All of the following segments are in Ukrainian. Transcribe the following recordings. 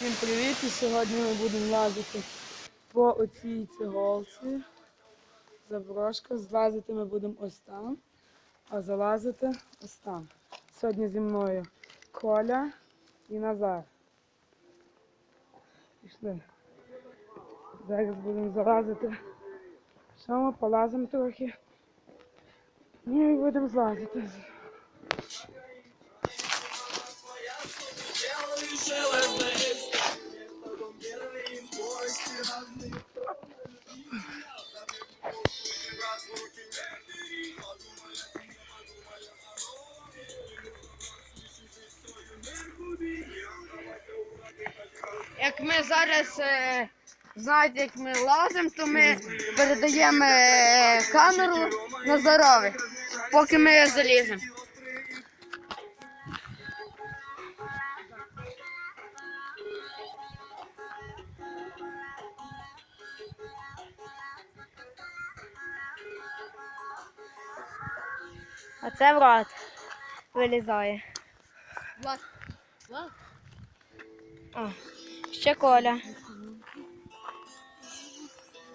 Всім привіт! І сьогодні ми будемо лазити по оцій циголці. Заброшка. Злазити ми будемо ось там, а залазити ось там. Сьогодні зі мною Коля і Назар. Пішли. Зараз будемо залазити. Що ми полазимо трохи. Ну і будемо злазити. Як ми зараз е, знаєте, як ми лазимо, то ми передаємо е, камеру Назарові, поки ми заліземо. А це Влад вилізає. Влад, Влад. О, ще Коля.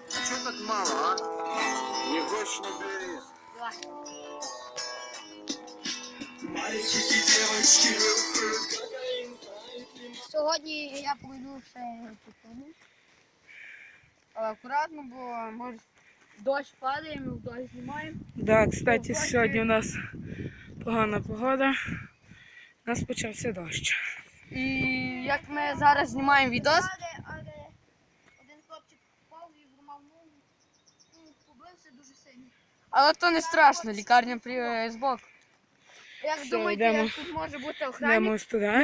Чего так мало, а? Не хочешь, не бери. Сьогодні я пройду ще по тому. Але акуратно, бо може дощ падає, ми в дощ знімаємо. Да, кстати, сьогодні у нас погана погода. У нас почався дощ. І як ми зараз знімаємо відос, один хлопчик впав і зламав ногу. Ну, побився дуже сильно. але то не страшно, лікарня при е, збоку. Як Все, думаєте, йдемо. як тут може бути охранник? Ми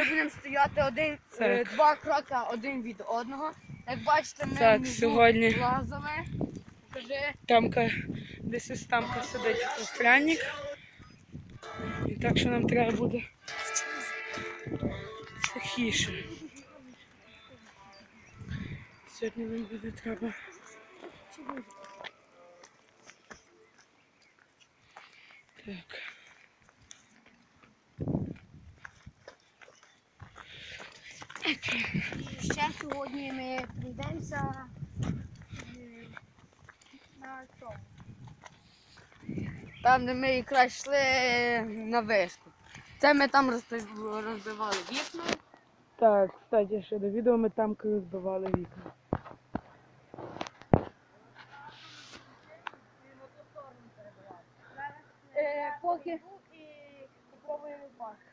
будемо стояти один, е, Так. два кроки один від одного. Як бачите, ми Так, сьогодні- лазили. Тамка, десь ось тамка сидить охранник. І так що нам треба буде тихіше. Сьогодні нам буде треба. Так. Ще сьогодні ми прийдемося на цьому. Там, де ми якраз йшли на вишку. Це ми там розбивали вікна. Так, кстати, ще до відео ми тамки розбивали вікна. Е, поки І попробуємо пасти.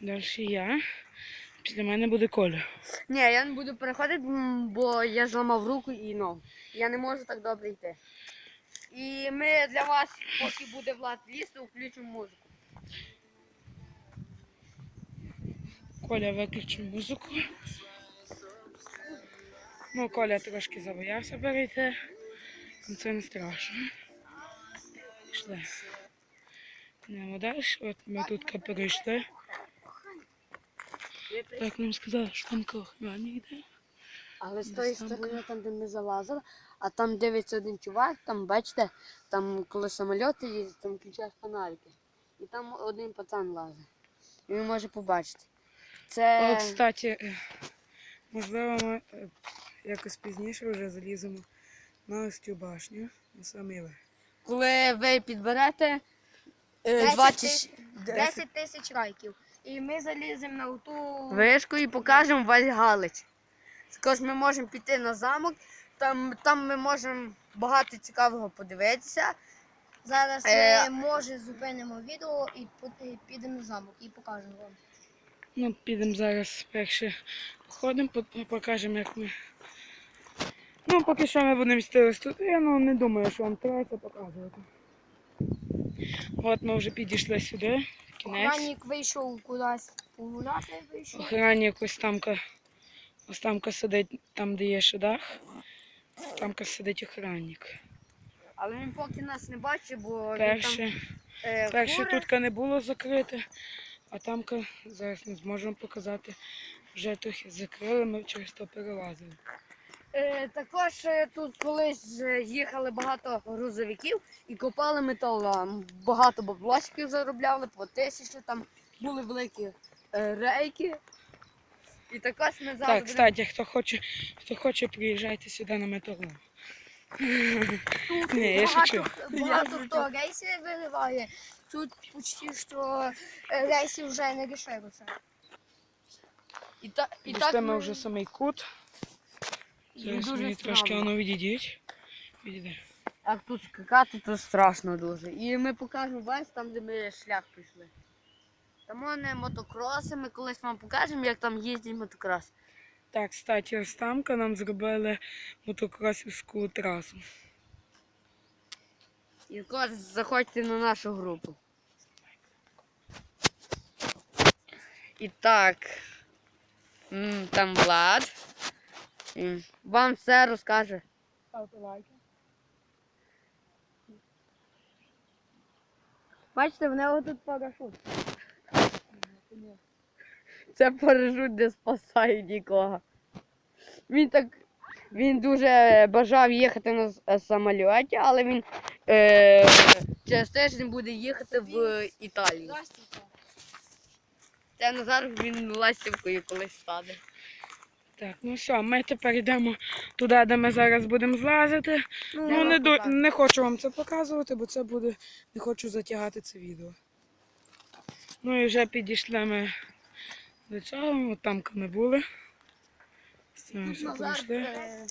Далі я. Після мене буде Коля. Ні, я не буду переходити, бо я зламав руку і ногу. Я не можу так добре йти. І ми для вас, поки буде влад лісу, включимо музику. Коля виключив музику. Ну, Коля трошки забоявся перейти. Ну, Це не страшно. Пішли. Йдемо далі. От ми тут перейшли. Так нам сказали, що там охрані йде. Але з тої сторони, там, де ми залазили, а там дивиться один чувак, там бачите, там коли самольоти їздять, там включають фонарики. І там один пацан лазить. І він може побачити. Це От, кстати, е, можливо, ми е, якось пізніше вже заліземо на ось цю башню. На самий верх. коли ви підберете е, 10 20 10 тисяч лайків. І ми заліземо на ту вишку і покажемо весь Галич. Також ми можемо піти на замок, там, там ми можемо багато цікавого подивитися. Зараз Е, може зупинимо відео і підемо на замок і покажемо вам. Ну, підемо зараз перше походимо, покажемо, як ми. Ну, поки що ми будемо йти тут. Я ну, не думаю, що вам треба це показувати. От ми вже підійшли сюди. Кінець. Охранник вийшов кудись погуляти, вийшов. Охранник ось тамка, ось тамка сидить там, де є ще дах. Тамка сидить охранник. Але він поки нас не бачить, бо він там е, перше кури. тут не було закрите, а тамка зараз не зможемо показати. Вже трохи закрили, ми через то перелазили. Е, також е, тут колись е, їхали багато грузовиків і копали метал. Багато баблосиків заробляли, по тисячі там були великі е, рейки. І також ми зараз. Так, кстати, хто хоче, хто хоче, приїжджайте сюди на металолом. Ні, я шучу. Багато хто рейси виливає. Тут почти що рейси вже не рішаються. І, та, і так ми- вже самий кут. Зараз дуже мені трошки воно відійдіть. Відійде. Як тут скакати, то страшно дуже. І ми покажемо весь там, де ми шлях пішли. Там вони мотокроси, ми колись вам покажемо, як там їздять мотокрос. Так, кстати, тамка нам зробили мотокросівську трасу. І також заходьте на нашу групу. І так. м, Там Влад. Вам все розкаже. Ставте лайки. Бачите, в нього тут парашут. Це парашут не спасає нікого. Він так. Він дуже бажав їхати на с- е, але він е, через тиждень буде їхати в Італію. Це Назар він ластівкою колись стане. Так, ну все, ми тепер йдемо туди, де ми зараз будемо злазити. Ну, не, до, не хочу вам це показувати, бо це буде. Не хочу затягати це відео. Ну і вже підійшли ми до цього, от там ми були. З цим все пройшли. е,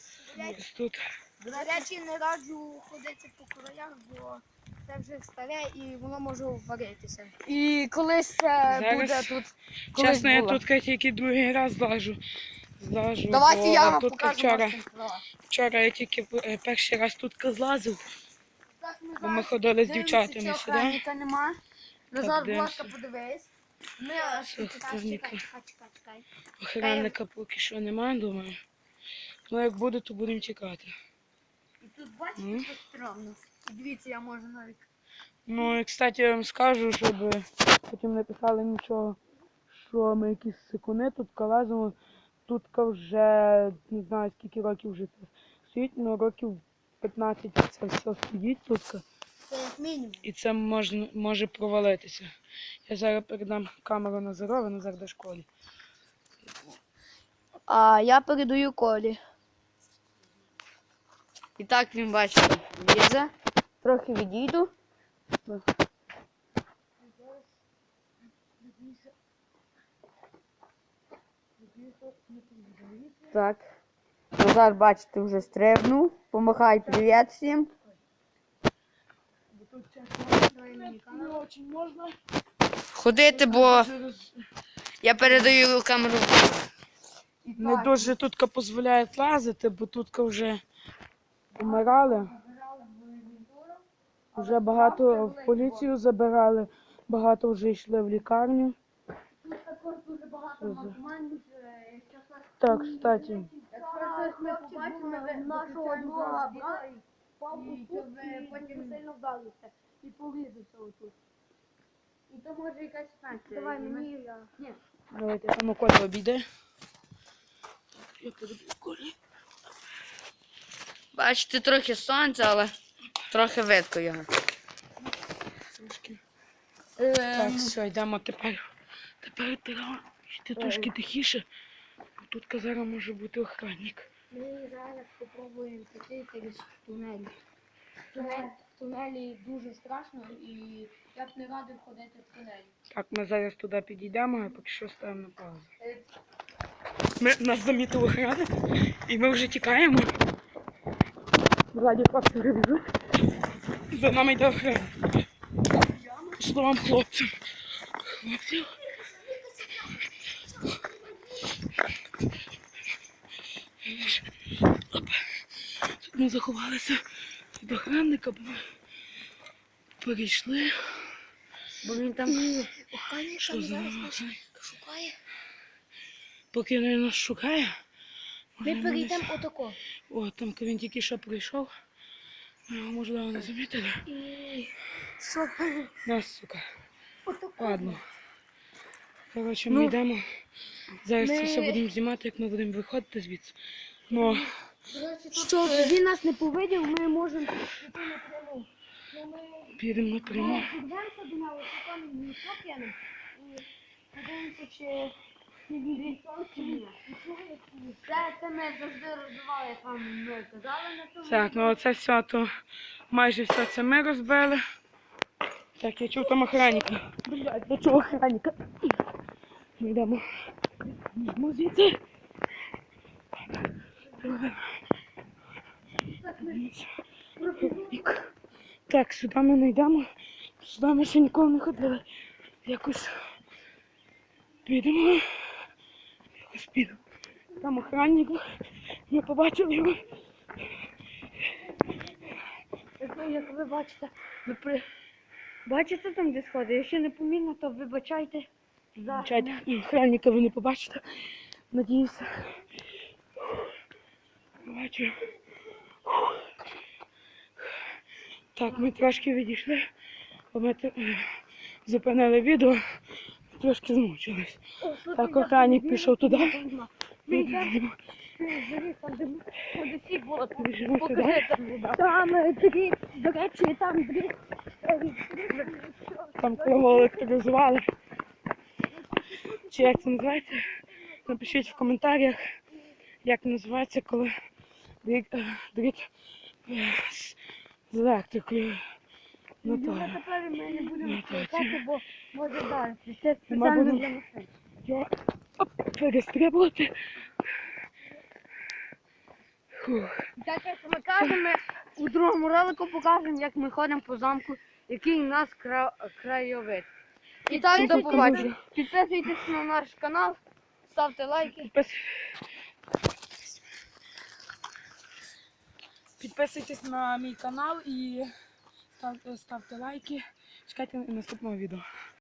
Ось тут. До речі, не раджу ходити по краях, бо це вже старе і воно може варитися. І колись це Зараз, буде тут. Колись Чесно, я тут тільки другий раз злажу. Злажу. Давайте бо я вам тут покажу вчора, вчора я тільки е, перший раз тут злазив, бо ми ходили з дівчатами сюди. Назар, будь ласка, подивись. Ми Все, Чекай, охранника. чекай, чекай, чекай. Охранника поки що немає, думаю. Ну як буде, то будемо чекати. І тут бачите, що странно. І дивіться, я можу навіть. Ну і кстати, я вам скажу, щоб потім не писали нічого, що ми якісь секуни тут лазимо. Тут вже не знаю скільки років вже це стоїть, але років 15 це все стоїть тут. Це як мінімум. І це можна, може провалитися. Я зараз передам камеру на Назарова, Назар до школі. А я передаю колі. І так він бачите, лізе. Трохи відійду. Так. Назар, бачите, вже стрибнув. Помахай привіт всім. Ходити, бо я передаю камеру. Не дуже тут дозволяють лазити, бо тут вже помирали. Вже багато в поліцію забирали, багато вже йшли в лікарню. Тут також дуже багато за- наркоманів. Е, Так, кстати. Ми побачимо, нашого друга брата, і то потім сильно вдалися. І порізався отут. І то може якась станція. Давай мені я. Ні. Давайте там Коля обійде. Я Колі. Бачите, трохи сонця, але трохи видко його. Трошки. Ем, Так, все, йдемо тепер. Тепер треба йти трошки тихіше. Тут зараз може бути охранник. Ми зараз спробуємо піти через тунель. Тунель, в тунелі дуже страшно і я б не радив ходити в тунелі. Так, ми зараз туди підійдемо, а поки що ставимо на паузу. Ми, нас замітили охранник, і ми вже тікаємо. Ззаді фактори біжуть. За нами йде охранник. Словом хлопцям. Хлопців. Ми заховалися від охранника, бо ми перейшли. Бо він там. Охранник Що за нас? шукає. Поки він нас шукає. Ми перейдемо отако. О, там він тільки що прийшов. Ми його, можливо, не замітили. І? Нас, сука. Отако. Ладно. Коротше, Ну, ми йдемо. Зараз це ми- все будемо знімати, як ми будемо виходити звідси. Ну, Щоб він нас не повидів, ми можемо піти напряму. Ну, ми Підемо напряму. підвемося до нього, там ніщо кинемо. І подивимося, чи він дійшов, чи ні. Це, це ми завжди розбивали, як вам ми казали на цьому. Так, ну оце все, то майже все це ми розбили. Так, я чув там охранника. Блядь, до чого охранника? Ми йдемо. Йдемо звідси. Так, сюди ми не йдемо. Сюди ми ще ніколи не ходили. Якось підемо. Якось підемо. Там охранник. Ми побачили його. Як, ви- бачите, ви при... бачите там, де сходи? Якщо не помітно, то вибачайте. За... Чайте, охранника ви не побачите. Надіюся. Бачу. Так, ми трошки відійшли, бо ми зупинили відео, трошки змучились. Так, охранник пішов туди. Біжимо- біжимо сюди. Там. Там е, до речі, там дві. Там кого електризували. Чи як це називається? Напишіть в коментарях, як називається, коли дріт, з- електрикою. Ну тепер ми не будемо Ну, включати, бо може вдарити. Це спеціально для машин. Оп, перестрибувати. Так як ми кажемо, у другому ролику покажемо, як ми ходимо по замку, який у нас кра... краєвид. І так, до побачення. Підписуйтесь на наш канал, ставте лайки. Підписуйтесь на мій канал і ставте, ставте лайки. Чекайте наступного відео.